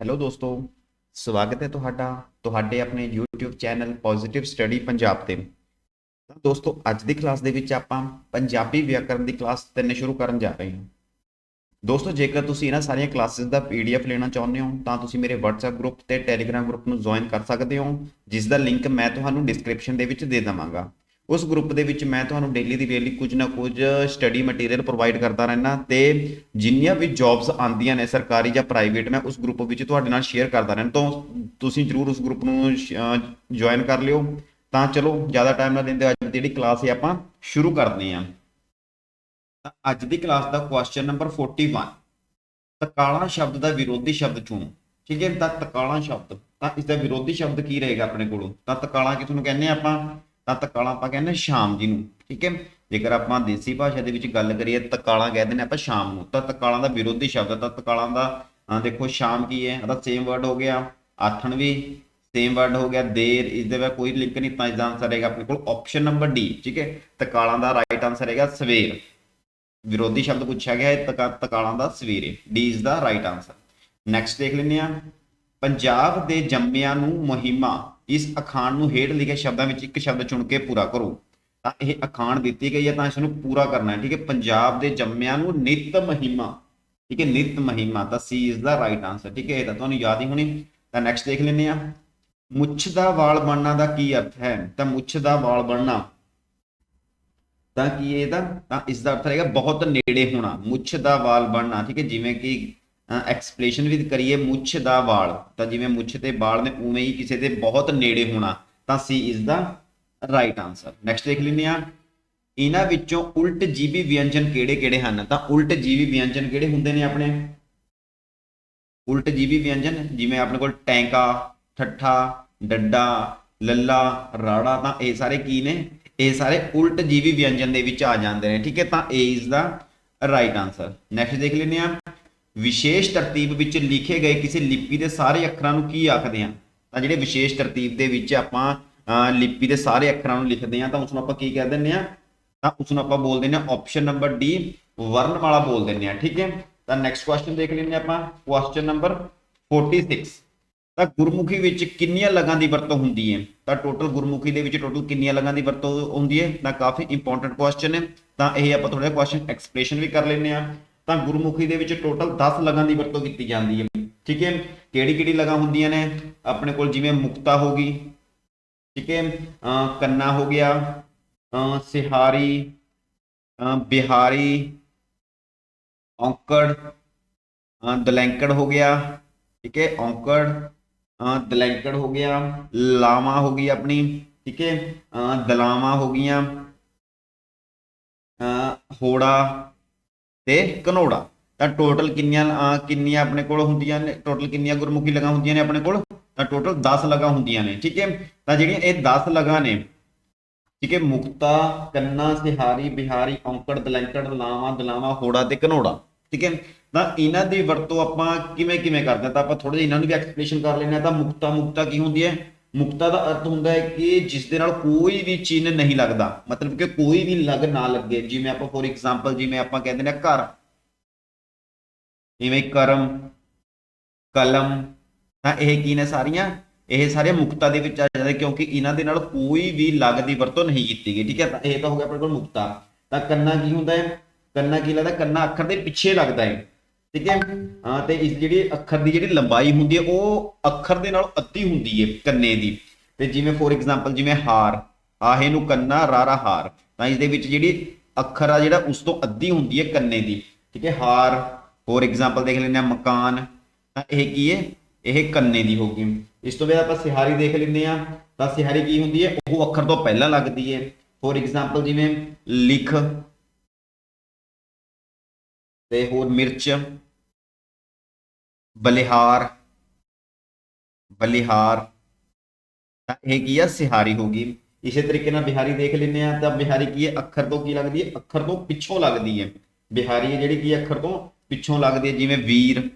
Hello ਦੋਸਤੋ, ਸਵਾਗਤ ਹੈ ਤੁਹਾਡਾ, ਤੁਹਾਡੇ ਆਪਣੇ YouTube channel positive study Punjab ਤੇ। ਤਾਂ ਦੋਸਤੋ, ਅੱਜ ਦੀ ਕਲਾਸ ਦੇ ਵਿੱਚ ਆਪਾਂ ਪੰਜਾਬੀ ਵਿਆਕਰਨ ਦੀ ਕਲਾਸ 3 ਸ਼ੁਰੂ ਕਰਨ ਜਾ ਰਹੇ ਹਾਂ। ਦੋਸਤੋ, ਜੇਕਰ ਤੁਸੀਂ ਇਹਨਾਂ ਸਾਰੀਆਂ ਕਲਾਸਿਸ ਦਾ PDF ਲੈਣਾ ਚਾਹੁੰਦੇ ਹੋ, ਤਾਂ ਤੁਸੀਂ ਮੇਰੇ WhatsApp ਗਰੁੱਪ ਤੇ Telegram ਗਰੁੱਪ ਨੂੰ ਜੁਆਇਨ ਕਰ ਸਕਦੇ ਹੋ, ਜਿਸ ਦਾ ਲਿੰਕ ਮੈਂ ਤੁਹਾਨੂੰ ਡਿਸਕ੍ਰਿਪਸ਼ਨ ਦੇ ਵਿੱਚ ਦੇ ਦਵਾਂਗਾ। ਉਸ ਗਰੁੱਪ ਦੇ ਵਿੱਚ ਮੈਂ ਤੁਹਾਨੂੰ ਡੇਲੀ ਦੀ ਡੇਲੀ ਕੁਝ ਨਾ ਕੁਝ ਸਟੱਡੀ ਮਟੀਰੀਅਲ ਪ੍ਰੋਵਾਈਡ ਕਰਦਾ ਰਹਿਣਾ ਤੇ ਜਿੰਨੀਆਂ ਵੀ ਜੌਬਸ ਆਉਂਦੀਆਂ ਨੇ ਸਰਕਾਰੀ ਜਾਂ ਪ੍ਰਾਈਵੇਟ ਮੈਂ ਉਸ ਗਰੁੱਪ ਵਿੱਚ ਤੁਹਾਡੇ ਨਾਲ ਸ਼ੇਅਰ ਕਰਦਾ ਰਹਿਣਾ ਤਾਂ ਤੁਸੀਂ ਜਰੂਰ ਉਸ ਗਰੁੱਪ ਨੂੰ ਜੁਆਇਨ ਕਰ ਲਿਓ। ਤਾਂ ਚਲੋ, ਜ਼ਿਆਦਾ ਟਾਈਮ ਨਾ ਲੈਂਦੇ ਅੱਜ ਦੀ ਜਿਹੜੀ ਕਲਾਸ ਹੈ ਆਪਾਂ ਸ਼ੁਰੂ ਕਰਦੇ ਹਾਂ। ਅੱਜ ਦੀ ਕਲਾਸ ਦਾ ਕੁਐਸਚਨ ਨੰਬਰ 41 ਤਕਾਲਾ ਸ਼ਬਦ ਦਾ ਵਿਰੋਧੀ ਸ਼ਬਦ ਚੁਣੋ। ਠੀਕ ਹੈ? ਤਾਂ ਤਕਾਲਾ ਸ਼ਬਦ। ਤਾਂ ਇਸ ਦਾ ਵਿਰੋਧੀ ਸ਼ਬਦ ਕੀ ਰਹੇਗਾ ਆਪਣੇ ਕੋਲੋਂ? ਤਾਂ ਤਕਾਲਾ ਕਿਸ ਨੂੰ ਕਹਿੰਦੇ ਆ ਆਪਾਂ? ਤਾਂ ਤਕਾਲਾ ਆਪਾਂ ਕਹਿੰਦੇ ਹਾਂ ਸ਼ਾਮ ਜੀ ਨੂੰ, ਠੀਕ ਹੈ? ਜੇਕਰ ਆਪਾਂ ਦੇਸੀ ਭਾਸ਼ਾ ਦੇ ਵਿੱਚ ਗੱਲ ਕਰੀਏ, ਤਕਾਲਾ ਕਹਿੰਦੇ ਨੇ ਆਪਾਂ ਸ਼ਾਮ ਨੂੰ, ਤਾਂ ਤਕਾਲਾ ਦਾ ਵਿਰੋਧੀ ਸ਼ਬਦ ਤਾਂ ਤਕਾਲਾ ਦਾ ਦੇਖੋ ਸ਼ਾਮ ਕੀ ਹੈ? ਇਹਦਾ ਸੇਮ ਵਰਡ ਹੋ ਗਿਆ ਆਥਣ ਵੀ ਸੇਮ ਵਰਡ ਹੋ ਗਿਆ ਦੇਰ, ਇਸ ਦੇ ਵਿੱਚ ਕੋਈ ਲਿੰਕ ਨਹੀਂ, ਤਾਂ ਇਸਦਾ ਆਨਸਰ ਹੈਗਾ ਆਪਣੇ ਕੋਲ ਆਪਸ਼ਨ ਨੰਬਰ ਡੀ ਠੀਕ ਹੈ? ਤਕਾਲਾਂ ਦਾ ਰਾਈਟ ਆਨਸਰ ਹੈਗਾ ਸਵੇਰ। ਵਿਰੋਧੀ ਸ਼ਬਦ ਪੁੱਛਿਆ ਗਿਆ ਹੈ ਤਕਾ, ਤਕਾਲਾਂ ਦਾ ਸਵੇਰੇ D is the right answer next ਦੇਖ ਲੈਂਦੇ ਆ ਪੰਜਾਬ ਦੇ ਜੰਮਿਆਂ ਨੂੰ ਮੁਹਿੰਮਾ ਇਸ ਅਖਾਣ ਨੂੰ ਹੇਠ ਲਿਖੇ ਸ਼ਬਦਾਂ ਵਿੱਚ ਇੱਕ ਸ਼ਬਦ ਚੁਣ ਕੇ ਪੂਰਾ ਕਰੋ। ਤਾਂ ਇਹ ਅਖਾਣ ਦਿੱਤੀ ਗਈ ਹੈ, ਤਾਂ ਇਸ ਨੂੰ ਪੂਰਾ ਕਰਨਾ ਹੈ, ਠੀਕ ਹੈ? ਪੰਜਾਬ ਦੇ ਜੰਮਿਆਂ ਨੂੰ ਨਿਤ ਮਹਿਮਾ, ਠੀਕ ਹੈ? ਨਿਤ ਮਹਿਮਾ, ਤਾਂ C is the right answer ਠੀਕ ਹੈ? ਇਹ ਤਾਂ ਤੁਹਾਨੂੰ ਯਾਦ ਹੀ ਹੋਣੀ। ਤਾਂ ਨੈਕਸਟ ਦੇਖ ਲੈਂਦੇ ਆ ਮੁੱਛ ਦਾ ਵਾਲ ਬਣਨਾ ਦਾ ਕੀ ਅਰਥ ਹੈ? ਤਾਂ ਮੁੱਛ ਦਾ ਵਾਲ ਬਣਨਾ, ਤਾਂ ਕੀ ਇਹਦਾ ਤਾਂ? ਇਸ ਦਾ ਅਰਥ ਹੈਗਾ ਬਹੁਤ ਨੇੜੇ ਹੋਣਾ। ਮੁੱਛ ਦਾ ਵਾਲ ਬਣਨਾ, ਠੀਕ ਹੈ? ਜਿਵੇਂ ਕਿ ਐਕਸਪਲੇਸ਼ਨ ਵੀ ਕਰੀਏ ਮੁੱਛ ਦਾ ਵਾਲ। ਤਾਂ ਜਿਵੇਂ ਮੁੱਛ ਤੇ ਵਾਲ ਨੇ ਉਵੇਂ ਹੀ ਕਿਸੇ ਦੇ ਬਹੁਤ ਨੇੜੇ ਹੋਣਾ, ਤਾਂ C is the right answer next ਦੇਖ ਲੈਂਦੇ ਆ ਇਹਨਾਂ ਵਿੱਚੋਂ ਉਲਟ ਜੀਵੀ ਵਿਅੰਜਨ ਕਿਹੜੇ-ਕਿਹੜੇ ਹਨ? ਤਾਂ ਉਲਟ ਜੀਵੀ ਵਿਅੰਜਨ ਕਿਹੜੇ ਹੁੰਦੇ ਨੇ ਆਪਣੇ? ਉਲਟ ਜੀਵੀ ਵਿਅੰਜਨ ਜਿਵੇਂ ਆਪਣੇ ਕੋਲ ਟੈਂਕਾ, ਠੱਠਾ, ਡੱਡਾ, ਲੱਲਾ, ਰਾੜਾ, ਤਾਂ ਇਹ ਸਾਰੇ ਕੀ ਨੇ? ਇਹ ਸਾਰੇ ਉਲਟ ਜੀਵੀ ਵਿਅੰਜਨ ਦੇ ਵਿੱਚ ਆ ਜਾਂਦੇ ਨੇ। ਠੀਕ ਹੈ, ਤਾਂ A is the right answer next ਦੇਖ ਲੈਂਦੇ ਆ ਵਿਸ਼ੇਸ਼ ਤਰਤੀਬ ਵਿੱਚ ਲਿਖੇ ਗਏ ਕਿਸੇ ਲਿਪੀ ਦੇ ਸਾਰੇ ਅੱਖਰਾਂ ਨੂੰ ਕੀ ਆਖਦੇ ਆ ਤਾਂ ਜਿਹੜੇ ਵਿਸ਼ੇਸ਼ ਤਰਤੀਬ ਦੇ ਵਿੱਚ ਆਪਾਂ ਲਿਪੀ ਦੇ ਸਾਰੇ ਅੱਖਰਾਂ ਨੂੰ ਲਿਖਦੇ ਹਾਂ, ਤਾਂ ਉਸ ਨੂੰ ਆਪਾਂ ਕੀ ਕਹਿ ਦਿੰਦੇ ਆ ਤਾਂ ਉਸ ਨੂੰ ਆਪਾਂ ਬੋਲ ਦਿੰਦੇ ਆ ਆਪਸ਼ਨ ਨੰਬਰ ਡੀ ਵਰਣਮਾਲਾ ਬੋਲ ਦਿੰਦੇ ਆ ਠੀਕ ਹੈ? ਤਾਂ ਨੈਕਸਟ ਕੁਐਸਚਨ ਦੇਖ ਲੈਂਦੇ ਆ ਆਪਾਂ ਕੁਐਸਚਨ ਨੰਬਰ 46 ਤਾਂ ਗੁਰਮੁਖੀ ਵਿੱਚ ਕਿੰਨੀਆਂ ਲਗਾਂ ਦੀ ਵਰਤੋਂ ਹੁੰਦੀ ਹੈ? ਤਾਂ ਟੋਟਲ ਗੁਰਮੁਖੀ ਦੇ ਵਿੱਚ ਟੋਟਲ ਕਿੰਨੀਆਂ ਲਗਾਂ ਦੀ ਵਰਤੋਂ ਹੁੰਦੀ ਹੈ? ਤਾਂ ਕਾਫੀ ਇੰਪੋਰਟੈਂਟ ਕੁਐਸਚਨ ਹੈ। ਤਾਂ ਇਹ ਆਪਾਂ ਥੋੜਾ ਕੁਐਸਚਨ ਐਕਸਪਲੇਸ਼ਨ ਵੀ ਕਰ ਲੈਂਦੇ ਆ ਤਾਂ ਗੁਰਮੁਖੀ ਦੇ ਵਿੱਚ ਟੋਟਲ 10 ਲਗਾਂ ਦੀ ਵਰਤੋਂ ਕੀਤੀ ਜਾਂਦੀ ਹੈ। ਠੀਕ ਹੈ? ਕਿਹੜੀ ਕਿਹੜੀ ਲਗਾਂ ਹੁੰਦੀਆਂ ਨੇ? ਆਪਣੇ ਕੋਲ ਜਿਵੇਂ ਮੁਕਤਾ ਹੋ ਗਈ, ਠੀਕ ਹੈ? ਕੰਨਾ ਹੋ ਗਿਆ ਸਿਹਾਰੀ ਬਿਹਾਰੀ, ਔਂਕੜ ਦਲੈਂਕੜ ਹੋ ਗਿਆ, ਠੀਕ ਹੈ? ਔਂਕੜ ਦਲੈਂਕੜ ਹੋ ਗਿਆ ਲਾਵਾਂ ਹੋ ਗਈ ਆਪਣੀ, ਠੀਕ ਹੈ? ਅਹ ਦਲਾਵਾਂ ਹੋ ਗਈਆਂ ਹੋੜਾ ਤੇ ਕਨੋੜਾ ਤਾਂ ਟੋਟਲ ਕਿੰਨੀਆਂ ਕਿੰਨੀਆਂ ਆਪਣੇ ਕੋਲ ਹੁੰਦੀਆਂ ਨੇ? ਟੋਟਲ ਕਿੰਨੀਆਂ ਗੁਰਮੁਖੀ ਲਗਾਂ ਹੁੰਦੀਆਂ ਨੇ ਆਪਣੇ ਕੋਲ? ਤਾਂ ਟੋਟਲ 10 ਲਗਾਂ ਹੁੰਦੀਆਂ ਨੇ, ਠੀਕ ਹੈ? ਤਾਂ ਜਿਹੜੀਆਂ ਇਹ 10 ਲਗਾਂ ਨੇ, ਠੀਕ ਹੈ, ਮੁਕਤਾ, ਕੰਨਾ, ਸਿਹਾਰੀ, ਬਿਹਾਰੀ, ਔਂਕੜ, ਦਲੈਂਕੜ, ਲਾਵਾਂ, ਦਲਾਵਾਂ, ਹੋੜਾ ਤੇ ਕਨੋੜਾ ਠੀਕ ਹੈ? ਤਾਂ ਇਹਨਾਂ ਦੀ ਵਰਤੋਂ ਆਪਾਂ ਕਿਵੇਂ ਕਿਵੇਂ ਕਰਦੇ ਹਾਂ? ਤਾਂ ਆਪਾਂ ਥੋੜਾ ਜਿਹਾ ਇਹਨਾਂ ਨੂੰ ਵੀ ਐਕਸਪਲੇਸ਼ਨ ਕਰ ਲੈਂਦੇ ਹਾਂ। ਤਾਂ ਮੁਕਤਾ ਮੁਕਤਾ ਕੀ ਹੁੰਦੀ ਹੈ? ਮੁਕਤਾ ਦਾ ਅਰਥ ਹੁੰਦਾ ਹੈ ਕਿ ਜਿਸ ਦੇ ਨਾਲ ਕੋਈ ਵੀ ਚਿੰਨ ਨਹੀਂ ਲੱਗਦਾ। ਮਤਲਬ ਕਿ ਕੋਈ ਵੀ ਲਗ ਨਾ ਲੱਗੇ। ਜਿਵੇਂ ਆਪਾਂ ਫੋਰ ਐਗਜ਼ਾਮਪਲ ਜਿਵੇਂ ਆਪਾਂ ਕਹਿੰਦੇ ਨੇ ਘਰ। ਜਿਵੇਂ ਕਰਮ, ਕਲਮ, ਤਾਂ ਇਹ ਕੀ ਨੇ ਸਾਰੀਆਂ? ਇਹ ਸਾਰੇ ਮੁਕਤਾ ਦੇ ਵਿੱਚ ਆ ਜਾਂਦੇ ਕਿਉਂਕਿ ਇਹਨਾਂ ਦੇ ਨਾਲ ਕੋਈ ਵੀ ਲਗ ਦੀ ਵਰਤੋਂ ਨਹੀਂ ਕੀਤੀ ਗਈ। ਠੀਕ ਹੈ? ਤਾਂ ਇਹ ਤਾਂ ਹੋ ਗਿਆ ਆਪਣੇ ਕੋਲ ਮੁਕਤਾ। ਤਾਂ ਕੰਨਾ ਕੀ ਹੁੰਦਾ ਹੈ? ਕੰਨਾ ਕੀ ਲੱਗਦਾ? ਕੰਨਾ ਅੱਖਰ ਦੇ ਪਿੱਛੇ ਲੱਗਦਾ ਹੈ। ਠੀਕ ਹੈ? ਹਾਂ, ਤੇ ਇਸ ਜਿਹੜੀ ਅੱਖਰ ਦੀ ਜਿਹੜੀ ਲੰਬਾਈ ਹੁੰਦੀ ਹੈ, ਉਹ ਅੱਖਰ ਦੇ ਨਾਲ ਅੱਧੀ ਹੁੰਦੀ ਹੈ ਕੰਨੇ ਦੀ। ਤੇ ਜਿਵੇਂ ਫੋਰ ਐਗਜ਼ਾਮਪਲ ਜਿਵੇਂ ਹਾਰ, ਆਹੇ ਨੂੰ ਕੰਨਾ, ਰਾਰਾ ਹਾਰ, ਤਾਂ ਇਸ ਦੇ ਵਿੱਚ ਜਿਹੜੀ ਅੱਖਰ ਆ ਜਿਹੜਾ ਉਸ ਤੋਂ ਅੱਧੀ ਹੁੰਦੀ ਹੈ ਕੰਨੇ ਦੀ। ਠੀਕ ਹੈ? ਹਾਰ ਫੋਰ ਐਗਜ਼ਾਮਪਲ ਦੇਖ ਲੈਂਦੇ ਆ ਮਕਾਨ, ਤਾਂ ਇਹ ਕੀ ਹੈ? ਇਹ ਕੰਨੇ ਦੀ ਹੋ ਗਈ। ਇਸ ਤੋਂ ਬਾਅਦ ਆਪਾਂ ਸਿਹਾਰੀ ਦੇਖ ਲੈਂਦੇ ਆ ਤਾਂ ਸਿਹਾਰੀ ਕੀ ਹੁੰਦੀ ਹੈ? ਉਹ ਅੱਖਰ ਤੋਂ ਪਹਿਲਾਂ ਲੱਗਦੀ ਹੈ। ਫੋਰ ਐਗਜ਼ਾਮਪਲ ਜਿਵੇਂ ਲਿਖ, ਤੇ ਹੋਰ ਮਿਰਚ ਬਲਿਹਾਰ ਬਲਿਹਾਰ। ਤਾਂ ਇਹ ਕੀ ਆ? ਸਿਹਾਰੀ ਹੋ ਗਈ। ਇਸੇ ਤਰੀਕੇ ਨਾਲ ਬਿਹਾਰੀ ਦੇਖ ਲੈਂਦੇ ਆ ਤਾਂ ਬਿਹਾਰੀ ਕੀ ਹੈ? ਅੱਖਰ ਤੋਂ ਕੀ ਲੱਗਦੀ ਹੈ? ਅੱਖਰ ਤੋਂ ਪਿੱਛੋਂ ਲੱਗਦੀ ਹੈ। ਬਿਹਾਰੀ ਹੈ ਜਿਹੜੀ ਕੀ ਹੈ? ਅੱਖਰ ਤੋਂ ਪਿੱਛੋਂ ਲੱਗਦੀ ਹੈ। ਜਿਵੇਂ ਵੀਰ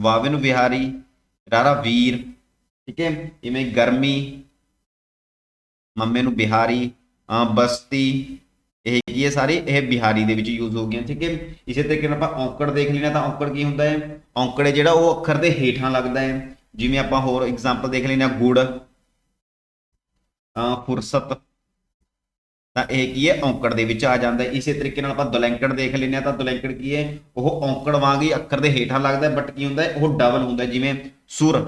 ਵਾਵੇ ਨੂੰ ਬਿਹਾਰੀ, ਰਾਰਾ ਵੀਰ, ਠੀਕ ਹੈ? ਇਵੇਂ ਗਰਮੀ, ਮੰਮੇ ਨੂੰ ਬਿਹਾਰੀ ਅਹ ਬਸਤੀ ਇਹ ਕੀ ਹੈ ਸਾਰੇ ਇਹ ਬਿਹਾਰੀ ਦੇ ਵਿੱਚ ਯੂਜ਼ ਹੋ ਗਈਆਂ, ਠੀਕ ਹੈ? ਇਸੇ ਤਰੀਕੇ ਨਾਲ ਆਪਾਂ ਔਂਕੜ ਦੇਖ ਲੈਣਾ ਤਾਂ ਔਂਕੜ ਕੀ ਹੁੰਦਾ ਹੈ? ਔਂਕੜ ਹੈ ਜਿਹੜਾ ਉਹ ਅੱਖਰ ਦੇ ਹੇਠਾਂ ਲੱਗਦਾ ਹੈ। ਜਿਵੇਂ ਆਪਾਂ ਹੋਰ ਐਗਜ਼ਾਮਪਲ ਦੇਖ ਲੈਣਾ ਗੁੜ ਫੁਰਸਤ, ਤਾਂ ਇਹ ਕੀ ਹੈ? ਔਂਕੜ ਦੇ ਵਿੱਚ ਆ ਜਾਂਦਾ ਇਸੇ ਤਰੀਕੇ ਨਾਲ ਆਪਾਂ ਦੁਲੈਂਕੜ ਦੇਖ ਲੈਂਦੇ ਆ ਤਾਂ ਦੁਲੈਂਕੜ ਕੀ ਹੈ? ਉਹ ਔਂਕੜ ਵਾਂਗ ਹੀ ਅੱਖਰ ਦੇ ਹੇਠਾਂ ਲੱਗਦਾ ਬਟ ਕੀ ਹੁੰਦਾ ਉਹ ਡਬਲ ਹੁੰਦਾ ਜਿਵੇਂ ਸੁਰ।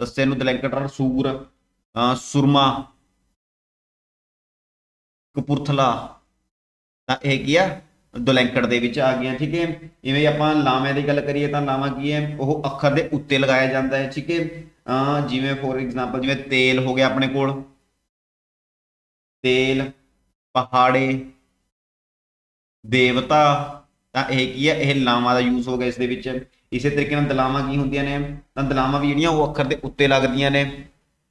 ਦੱਸੇ ਨੂੰ ਦੁਲੈਂਕੜ ਨਾਲ ਸੂਰ ਅ ਸੁਰਮਾ ਕਪੂਰਥਲਾ ਤਾਂ ਇਹ ਕੀ ਆ? ਦੁਲੈਂਕੜ ਦੇ ਵਿੱਚ ਆ ਗਿਆ ਠੀਕ ਹੈ। ਇਵੇਂ ਆਪਾਂ ਲਾਵਾਂ ਦੀ ਗੱਲ ਕਰੀਏ ਤਾਂ ਲਾਵਾਂ ਕੀ ਹੈ? ਉਹ ਅੱਖਰ ਦੇ ਉੱਤੇ ਲਗਾਇਆ ਜਾਂਦਾ ਹੈ, ਠੀਕ ਹੈ। ਜਿਵੇਂ ਫੋਰ ਐਗਜ਼ਾਮਪਲ ਜਿਵੇਂ ਤੇਲ ਹੋ ਗਿਆ ਆਪਣੇ ਕੋਲ। ਤੇਲ, ਪਹਾੜੇ, ਦੇਵਤਾ, ਤਾਂ ਇਹ ਕੀ ਹੈ? ਇਹ ਲਾਵਾਂ ਦਾ ਯੂਜ਼ ਹੋ ਗਿਆ ਇਸ ਦੇ ਵਿੱਚ। ਇਸੇ ਤਰੀਕੇ ਨਾਲ ਦਲਾਵਾਂ ਕੀ ਹੁੰਦੀਆਂ ਨੇ? ਤਾਂ ਦਲਾਵਾਂ ਵੀ ਜਿਹੜੀਆਂ ਉਹ ਅੱਖਰ ਦੇ ਉੱਤੇ ਲੱਗਦੀਆਂ ਨੇ,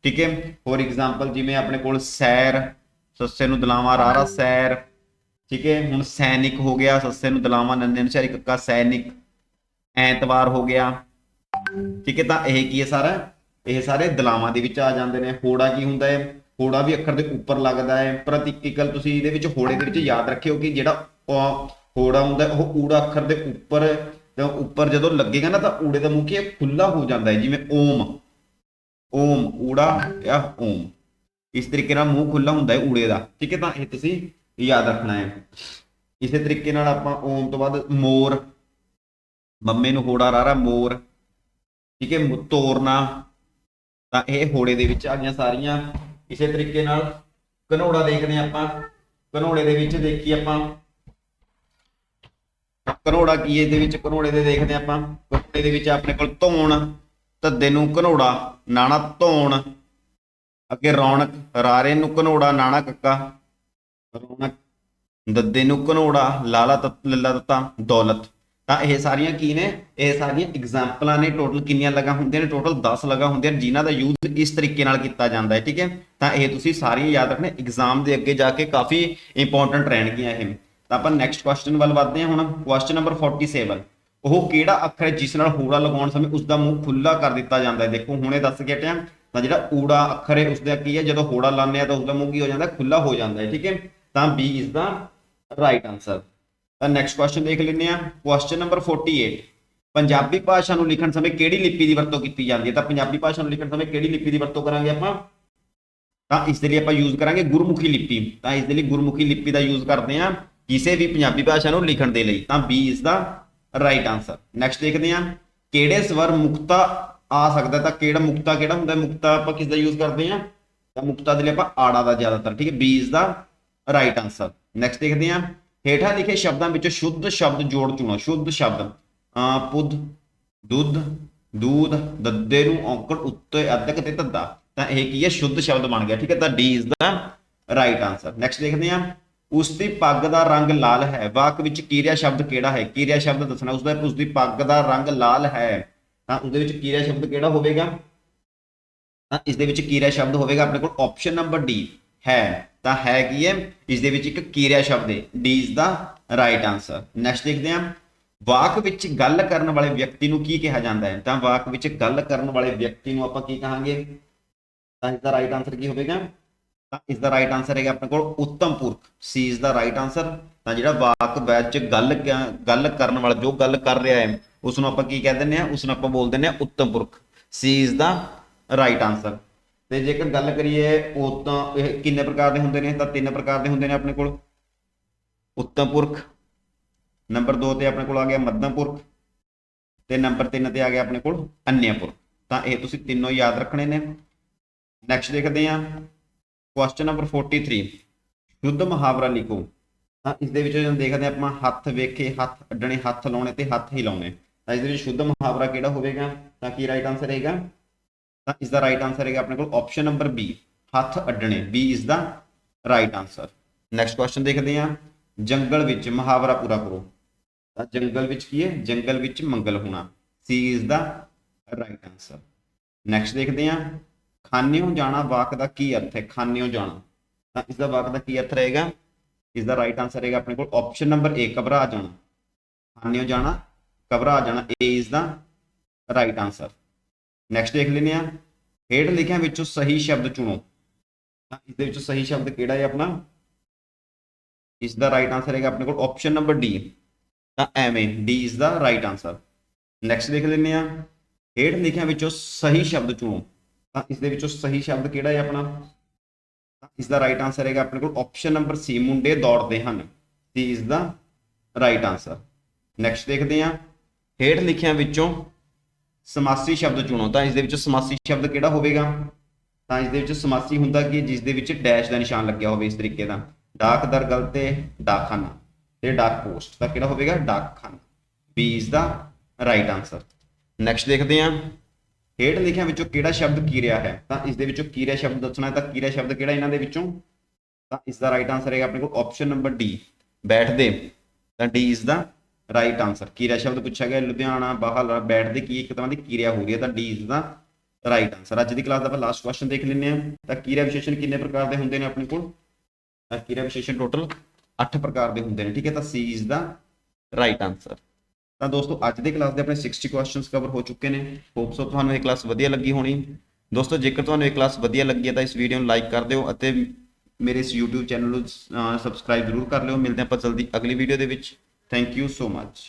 ਠੀਕ ਹੈ। ਫੋਰ ਐਗਜ਼ਾਮਪਲ ਜਿਵੇਂ ਆਪਣੇ ਕੋਲ ਸੈਰ ਸੱਸੇ ਨੂੰ ਦਲਾਵਾਂ ਰਾਰਾ ਸੈਰ। ਠੀਕ ਹੈ ਹੁਣ ਸੈਨਿਕ ਹੋ ਗਿਆ ਸੱਸੇ ਨੂੰ ਦਲਾਵਾਂ ਨੰਨੇ ਨੂੰ ਚਾਰੀ ਕੱਕਾ ਸੈਨਿਕ ਐਤਵਾਰ ਹੋ ਗਿਆ। ਠੀਕ ਹੈ ਤਾਂ ਇਹ ਕੀ ਹੈ ਸਾਰਾ? ਇਹ ਸਾਰੇ ਦਲਾਵਾਂ ਦੇ ਵਿੱਚ ਆ ਜਾਂਦੇ ਨੇ। ਹੋੜਾ ਕੀ ਹੁੰਦਾ ਹੈ? ਹੋੜਾ ਵੀ ਅੱਖਰ ਦੇ ਉੱਪਰ ਲੱਗਦਾ ਹੈ। ਪ੍ਰਤੀਕਿਕਲ ਤੁਸੀਂ ਇਹਦੇ ਵਿੱਚ ਹੋੜੇ ਦੇ ਵਿੱਚ ਯਾਦ ਰੱਖਿਓ ਕਿ ਜਿਹੜਾ ਹੋੜਾ ਹੁੰਦਾ ਉਹ ਊੜਾ ਅੱਖਰ ਦੇ ਉੱਪਰ ਤੇ ਉੱਪਰ ਜਦੋਂ ਲੱਗੇਗਾ ਨਾ ਤਾਂ ਊੜੇ ਦਾ ਮੂੰਹ ਕੀ ਖੁੱਲਾ ਹੋ ਜਾਂਦਾ ਹੈ। ਜਿਵੇਂ ਓਮ। ਓਮ ਊੜਾ ਜਾਂ ਓਮ। ਇਸ ਤਰੀਕੇ ਨਾਲ ਮੂੰਹ ਖੁੱਲਾ ਹੁੰਦਾ ਹੈ ਊੜੇ ਦਾ। ਠੀਕ ਹੈ ਤਾਂ ਇਹ ਤੁਸੀਂ ਯਾਦ ਰੱਖਣਾ ਹੈ। ਇਸੇ ਤਰੀਕੇ ਨਾਲ ਆਪਾਂ ਓਮ ਤੋਂ ਬਾਅਦ ਮੋਰ ਮੰਮੇ ਨੂੰ ਹੋੜਾ ਰਾਰਾ ਮੋਰ, ਠੀਕ ਹੈ ਤੋਰਨਾ, ਤਾਂ ਇਹ ਹੋੜੇ ਦੇ ਵਿੱਚ ਆ ਗਈਆਂ ਸਾਰੀਆਂ। ਇਸੇ ਤਰੀਕੇ ਨਾਲ ਘਨੋੜਾ ਦੇਖਦੇ ਹਾਂ ਆਪਾਂ। ਘਨੋੜੇ ਦੇ ਵਿੱਚ ਦੇਖੀ ਆਪਾਂ। ਘਨੋੜਾ ਕੀ ਇਹਦੇ ਵਿੱਚ ਘਨੋੜੇ ਦੇ ਦੇਖਦੇ ਹਾਂ ਆਪਾਂ। ਘਨੋੜੇ ਦੇ ਵਿੱਚ ਆਪਣੇ ਕੋਲ ਧੋਣ, ਧੱਦੇ ਨੂੰ ਘਨੋੜਾ, ਨਾਣਾ ਧੋਣ। ਅੱਗੇ ਰੌਣਕ, ਰਾਰੇ ਨੂੰ ਘਨੋੜਾ, ਨਾਣਾ ਕੱਕਾ। ਰੌਣਕ, ਦੱਦੇ ਨੂੰ ਘਨੋੜਾ, ਲਾਲਾ ਤਤ, ਲੱਲਾ ਤਤਾ, ਦੌਲਤ। ਤਾਂ ਇਹ ਸਾਰੀਆਂ ਕੀ ਨੇ? ਇਹ ਸਾਰੀਆਂ ਐਗਜ਼ਾਮਪਲਾਂ ਨੇ। ਟੋਟਲ ਕਿੰਨੀਆਂ ਲਗਾ ਹੁੰਦੀਆਂ ਨੇ? ਟੋਟਲ 10 ਲਗਾ ਹੁੰਦੀਆਂ ਨੇ, ਜਿਨ੍ਹਾਂ ਦਾ ਯੂਜ਼ ਇਸ ਤਰੀਕੇ ਨਾਲ ਕੀਤਾ ਜਾਂਦਾ ਹੈ, ਠੀਕ ਹੈ? ਤਾਂ ਇਹ ਤੁਸੀਂ ਸਾਰੀਆਂ ਯਾਦ ਰੱਖਣੇ। ਐਗਜ਼ਾਮ ਦੇ ਅੱਗੇ ਜਾ ਕੇ ਕਾਫੀ ਇੰਪੋਰਟੈਂਟ ਰਹਿਣਗੀਆਂ ਇਹ। ਤਾਂ ਆਪਾਂ ਨੈਕਸਟ ਕੁਐਸਚਨ ਵੱਲ ਵਧਦੇ ਹਾਂ ਹੁਣ। ਕੁਐਸਚਨ ਨੰਬਰ 47 ਉਹ ਕਿਹੜਾ ਅੱਖਰ ਹੈ ਜਿਸ ਨਾਲ ਹੋੜਾ ਲਗਾਉਣ ਸਮੇਂ ਉਸ ਦਾ ਮੂੰਹ ਖੁੱਲਾ ਕਰ ਦਿੱਤਾ ਜਾਂਦਾ ਹੈ? ਦੇਖੋ, ਹੁਣੇ ਦੱਸ ਕੇ ਹਟਿਆ। ਤਾਂ ਜਿਹੜਾ ਊੜਾ ਅੱਖਰ ਹੈ ਉਸ ਦਾ ਕੀ ਹੈ, ਜਦੋਂ ਹੋੜਾ ਲਾਉਂਦੇ ਆ ਤਾਂ ਉਸ ਦਾ ਮੂੰਹ ਕੀ ਹੋ ਜਾਂਦਾ ਖੁੱਲਾ ਹੋ ਜਾਂਦਾ ਹੈ, ਠੀਕ ਹੈ? ਤਾਂ B is the right answer ਤਾਂ ਨੈਕਸਟ ਕੁਐਸਚਨ ਦੇਖ ਲੈਂਦੇ ਆ ਕੁਐਸਚਨ ਨੰਬਰ 48 ਪੰਜਾਬੀ ਭਾਸ਼ਾ ਨੂੰ ਲਿਖਣ ਸਮੇਂ ਕਿਹੜੀ ਲਿਪੀ ਦੀ ਵਰਤੋਂ ਕੀਤੀ ਜਾਂਦੀ ਹੈ? ਤਾਂ ਪੰਜਾਬੀ ਭਾਸ਼ਾ ਨੂੰ ਲਿਖਣ ਸਮੇਂ ਕਿਹੜੀ ਲਿਪੀ ਦੀ ਵਰਤੋਂ ਕਰਾਂਗੇ ਆਪਾਂ? ਤਾਂ ਇਸ ਦੇ ਲਈ ਆਪਾਂ ਯੂਜ਼ ਕਰਾਂਗੇ ਗੁਰਮੁਖੀ ਲਿਪੀ। ਤਾਂ ਇਸ ਦੇ ਲਈ ਗੁਰਮੁਖੀ ਲਿਪੀ ਦਾ ਯੂਜ਼ ਕਰਦੇ ਆ ਕਿਸੇ ਵੀ ਪੰਜਾਬੀ ਭਾਸ਼ਾ ਨੂੰ ਲਿਖਣ ਦੇ ਲਈ। ਤਾਂ B is the right answer next ਦੇਖਦੇ ਆ ਕਿਹੜੇ ਸਵਰ ਮੁਕਤਾ ਆ ਸਕਦਾ ਤਾਂ ਕਿਹੜਾ ਮੁਕਤਾ ਕਿਹੜਾ ਹੁੰਦਾ ਮੁਕਤਾ ਆਪਾਂ ਕਿਸ ਦਾ ਯੂਜ਼ ਕਰਦੇ ਆ ਤਾਂ ਮੁਕਤਾ ਦੇ ਲਈ ਆਪਾਂ ਆੜਾ ਦਾ ਜ਼ਿਆਦਾਤਰ, ਠੀਕ ਹੈ? B is the right answer next ਦੇਖਦੇ ਆ ਹੇਠਾਂ ਲਿਖੇ ਸ਼ਬਦਾਂ ਵਿੱਚੋਂ ਸ਼ੁੱਧ ਸ਼ਬਦ ਜੋੜ ਚੁਣੋ, ਸ਼ੁੱਧ ਸ਼ਬਦ। ਆ ਪੁੱਧ, ਦੁੱਧ, ਦੂਧ, ਦੱਦੇ ਨੂੰ ਔਂਕੜ, ਉੱਤੇ ਅਧਕ ਤੇ ਧੱਦਾ। ਤਾਂ ਇਹ ਕੀ ਹੈ? ਸ਼ੁੱਧ ਸ਼ਬਦ ਬਣ ਗਿਆ, ਠੀਕ ਹੈ? ਤਾਂ D is the right answer next ਦੇਖਦੇ ਆ ਉਸ ਦੀ ਪੱਗ ਦਾ ਰੰਗ ਲਾਲ ਹੈ। ਵਾਕ ਵਿੱਚ ਕਿਰਿਆ ਸ਼ਬਦ ਕਿਹੜਾ ਹੈ? ਕਿਰਿਆ ਸ਼ਬਦ ਦੱਸਣਾ ਉਸ ਦਾ ਉਸ ਦੀ ਪੱਗ ਦਾ ਰੰਗ ਲਾਲ ਹੈ। ਤਾਂ ਉਸ ਵਿੱਚ ਕਿਰਿਆ ਸ਼ਬਦ ਕਿਹੜਾ ਹੋਵੇਗਾ? ਤਾਂ ਇਸ ਦੇ ਵਿੱਚ ਕਿਰਿਆ ਸ਼ਬਦ ਹੋਵੇਗਾ? ਆਪਣੇ ਕੋਲ ਆਪਸ਼ਨ ਨੰਬਰ ਡੀ ਹੈ। ਤਾਂ ਹੈ ਕੀ ਹੈ? ਇਸ ਦੇ ਵਿੱਚ ਇੱਕ ਕਿਰਿਆ ਸ਼ਬਦ ਹੈ? D is the right answer next ਦੇਖਦੇ ਹਾਂ। ਵਾਕ ਵਿੱਚ ਗੱਲ ਕਰਨ ਵਾਲੇ ਵਿਅਕਤੀ ਨੂੰ ਕੀ ਕਿਹਾ ਜਾਂਦਾ ਹੈ? ਤਾਂ ਵਾਕ ਵਿੱਚ ਗੱਲ ਕਰਨ ਵਾਲੇ ਵਿਅਕਤੀ ਨੂੰ ਆਪਾਂ ਕੀ ਕਹਾਂਗੇ? ਤਾਂ ਇਸ ਦਾ ਰਾਈਟ ਆਨਸਰ ਕੀ ਹੋਵੇਗਾ? ਤਾਂ ਇਸ ਦਾ ਰਾਈਟ ਆਨਸਰ ਹੈਗਾ ਆਪਣੇ ਕੋਲ ਉੱਤਮ ਪੁਰਖ। ਸੀ ਇਸ ਦਾ ਰਾਈਟ ਆਨਸਰ ਤਾਂ ਜਿਹੜਾ ਵਾਕ ਵਿੱਚ ਗੱਲ ਕ- ਗੱਲ ਕਰਨ ਵਾਲਾ ਜੋ ਗੱਲ ਕਰ ਰਿਹਾ ਹੈ ਉਸ ਨੂੰ ਆਪਾਂ ਕੀ ਕਹਿ ਦਿੰਦੇ ਆ ਉਸ ਨੂੰ ਆਪਾਂ ਬੋਲ ਦਿੰਦੇ ਆ ਉੱਤਮ ਪੁਰਖ। C is the right answer ਤੇ ਜੇਕਰ ਗੱਲ ਕਰੀਏ ਉਹ ਤਾਂ ਇਹ ਕਿੰਨੇ ਪ੍ਰਕਾਰ ਦੇ ਹੁੰਦੇ ਨੇ? ਤਾਂ ਤਿੰਨ ਪ੍ਰਕਾਰ ਦੇ ਹੁੰਦੇ ਨੇ ਆਪਣੇ ਕੋਲ। ਉੱਤਮ ਪੁਰਖ। ਨੰਬਰ 2 ਤੇ ਆਪਣੇ ਕੋਲ ਆ ਗਿਆ ਮੱਧਮ ਪੁਰਖ। ਤੇ ਨੰਬਰ 3 ਤੇ ਆ ਗਿਆ ਆਪਣੇ ਕੋਲ ਅੰਨ੍ਯ ਪੁਰਖ। ਤਾਂ ਇਹ ਤੁਸੀਂ ਤਿੰਨੋਂ ਯਾਦ ਰੱਖਣੇ ਨੇ। ਨੈਕਸਟ ਦੇਖਦੇ ਹਾਂ। ਕੁਐਸਚਨ ਨੰਬਰ 43 ਸ਼ੁੱਧ ਮੁਹਾਵਰਾ ਲਿਖੋ। ਤਾਂ ਇਸ ਦੇ ਵਿੱਚ ਜਦੋਂ ਦੇਖਦੇ ਹਾਂ ਆਪਾਂ ਹੱਥ ਵੇਖੇ, ਹੱਥ ਅੱਡਣੇ, ਹੱਥ ਲਾਉਣੇ ਤੇ ਹੱਥ ਹੀ ਲਾਉਣੇ। ਤਾਂ ਇਸ ਦੇ ਵਿੱਚ ਸ਼ੁੱਧ ਮੁਹਾਵਰਾ ਕਿਹੜਾ ਹੋਵੇਗਾ? ਤਾਂ ਕੀ ਰਾਈਟ ਆਨਸਰ ਰਹੇਗਾ? ਤਾਂ ਇਸ ਦਾ ਰਾਈਟ ਆਨਸਰ ਹੈਗਾ ਆਪਣੇ ਕੋਲ ਆਪਸ਼ਨ ਨੰਬਰ ਬੀ ਹੱਥ ਅੱਡਣੇ। B is the right answer next question ਦੇਖਦੇ ਹਾਂ। ਜੰਗਲ ਵਿੱਚ ਮੁਹਾਵਰਾ ਪੂਰਾ ਕਰੋ। ਤਾਂ ਜੰਗਲ ਵਿੱਚ ਕੀ ਹੈ? ਜੰਗਲ ਵਿੱਚ ਮੰਗਲ ਹੋਣਾ। ਸੀ ਇਸ ਦਾ ਰਾਈਟ ਆਨਸਰ ਨੈਕਸਟ ਦੇਖਦੇ ਹਾਂ। ਖਾਨਿਓ ਜਾਣਾ ਵਾਕ ਦਾ ਕੀ ਅਰਥ ਹੈ? ਖਾਨਿਓ ਜਾਣਾ। ਤਾਂ ਇਸ ਦਾ ਵਾਕ ਦਾ ਕੀ ਅਰਥ ਰਹੇਗਾ? ਇਸ ਦਾ ਰਾਈਟ ਆਨਸਰ ਰਹੇਗਾ ਆਪਣੇ ਕੋਲ ਆਪਸ਼ਨ ਨੰਬਰ A, ਘਬਰਾ ਜਾਣਾ। ਖਾਨਿਓ ਜਾਣਾ, ਘਬਰਾ ਜਾਣਾ, A ਇਸ ਦਾ ਰਾਈਟ ਆਨਸਰ ਨੈਕਸਟ ਦੇਖ ਲੈਂਦੇ ਆ ਹੇਠ ਲਿਖਿਆਂ ਵਿੱਚੋਂ ਸਹੀ ਸ਼ਬਦ ਚੁਣੋ। ਤਾਂ ਇਸ ਦੇ ਵਿੱਚੋਂ ਸਹੀ ਸ਼ਬਦ ਕਿਹੜਾ ਹੈ ਆਪਣਾ? ਇਸ ਦਾ ਰਾਈਟ ਆਨਸਰ ਹੈਗਾ ਆਪਣੇ ਕੋਲ ਆਪਸ਼ਨ ਨੰਬਰ ਡੀ ਤਾਂ ਐਵੇਂ ਡੀ ਇਸ ਦਾ ਰਾਈਟ ਆਨਸਰ ਨੈਕਸਟ ਦੇਖ ਲੈਂਦੇ ਆ ਹੇਠ ਲਿਖਿਆਂ ਵਿੱਚੋਂ ਸਹੀ ਸ਼ਬਦ ਚੁਣੋ। ਤਾਂ ਇਸ ਦੇ ਵਿੱਚੋਂ ਸਹੀ ਸ਼ਬਦ ਕਿਹੜਾ ਹੈ ਆਪਣਾ? ਇਸ ਦਾ ਰਾਈਟ ਆਨਸਰ ਹੈਗਾ ਆਪਣੇ ਕੋਲ ਆਪਸ਼ਨ ਨੰਬਰ ਸੀ ਮੁੰਡੇ ਦੌੜਦੇ ਹਨ। ਸੀ ਇਸ ਦਾ ਰਾਈਟ ਆਨਸਰ ਨੈਕਸਟ ਦੇਖਦੇ ਆ ਹੇਠ ਲਿਖਿਆਂ ਵਿੱਚੋਂ ਸਮਾਸੀ ਸ਼ਬਦ ਚੁਣੋ। ਤਾਂ ਇਸ ਦੇ ਵਿੱਚੋਂ ਸਮਾਸੀ ਸ਼ਬਦ ਕਿਹੜਾ ਹੋਵੇਗਾ? ਤਾਂ ਇਸ ਦੇ ਵਿੱਚ ਸਮਾਸੀ ਹੁੰਦਾ ਕਿ ਜਿਸ ਦੇ ਵਿੱਚ ਡੈਸ਼ ਦਾ ਨਿਸ਼ਾਨ ਲੱਗਿਆ ਹੋਵੇ ਇਸ ਤਰੀਕੇ ਦਾ। ਡਾਕ ਦਰਗਲ ਤੇ ਡਾਕਖਾਨਾ। ਤੇ ਡਾਕ ਪੋਸਟ ਤਾਂ ਕਿਹੜਾ ਹੋਵੇਗਾ? ਡਾਕਖਾਨਾ। B is the right answer next ਦੇਖਦੇ ਹਾਂ। ਹੇਠ ਲਿਖਿਆਂ ਵਿੱਚੋਂ ਕਿਹੜਾ ਸ਼ਬਦ ਕੀਰਿਆ ਹੈ? ਤਾਂ ਇਸ ਦੇ ਵਿੱਚੋਂ ਕੀਰਿਆ ਸ਼ਬਦ ਦੱਸਣਾ ਹੈ? ਤਾਂ ਕੀਰਿਆ ਸ਼ਬਦ ਕਿਹੜਾ ਇਹਨਾਂ ਦੇ ਵਿੱਚੋਂ? ਤਾਂ ਇਸ ਦਾ ਰਾਈਟ ਆਨਸਰ ਹੈਗਾ ਆਪਣੇ ਕੋਲ ਆਪਸ਼ਨ ਨੰਬਰ ਡੀ ਬੈਠਦੇ। ਤਾਂ ਡੀ ਇਸ ਦਾ ਰਾਈਟ ਆਨਸਰ ਕੀਰਿਆ ਸ਼ਬਦ ਪੁੱਛਿਆ ਗਿਆ? ਲੁਧਿਆਣਾ, ਬਾਹਰ ਬੈਠਦੇ ਕੀ ਇੱਕ ਤਰ੍ਹਾਂ ਦੀ ਕੀਰਿਆ ਹੋ ਰਹੀ ਹੈ। ਤਾਂ ਡੀ ਇਸ ਦਾ ਰਾਈਟ ਆਨਸਰ ਅੱਜ ਦੀ ਕਲਾਸ ਦਾ ਆਪਾਂ ਲਾਸਟ ਕੁਐਸਚਨ ਦੇਖ ਲੈਂਦੇ ਹਾਂ। ਤਾਂ ਕੀਰਿਆ ਵਿਸ਼ੇਸ਼ਣ ਕਿੰਨੇ ਪ੍ਰਕਾਰ ਦੇ ਹੁੰਦੇ ਨੇ ਆਪਣੇ ਕੋਲ? ਤਾਂ ਕੀਰਿਆ ਵਿਸ਼ੇਸ਼ਣ ਟੋਟਲ 8 ਪ੍ਰਕਾਰ ਦੇ ਹੁੰਦੇ ਨੇ। ਠੀਕ ਹੈ? ਤਾਂ ਸੀ ਇਸ ਦਾ ਰਾਈਟ ਆਨਸਰ ਤਾਂ ਦੋਸਤੋ, ਅੱਜ ਦੇ ਕਲਾਸ ਦੇ ਆਪਣੇ 60 ਕੁਐਸਚਨਸ ਕਵਰ ਹੋ ਚੁੱਕੇ ਨੇ। ਹੋਪ ਸੋ ਤੁਹਾਨੂੰ ਇਹ ਕਲਾਸ ਵਧੀਆ ਲੱਗੀ ਹੋਣੀ। ਦੋਸਤੋ, ਜੇਕਰ ਤੁਹਾਨੂੰ ਇਹ ਕਲਾਸ ਵਧੀਆ ਲੱਗੀ ਹੈ ਤਾਂ ਇਸ ਵੀਡੀਓ ਨੂੰ ਲਾਈਕ ਕਰ ਦਿਓ ਅਤੇ ਮੇਰੇ ਇਸ YouTube ਚੈਨਲ ਨੂੰ ਸਬਸਕ੍ਰਾਈਬ ਜ਼ਰੂਰ ਕਰ ਲਿਓ। ਮਿਲਦੇ ਹਾਂ ਆਪਾਂ ਜਲਦੀ ਅਗਲੀ ਵੀਡੀਓ ਦੇ ਵਿੱਚ। Thank you so much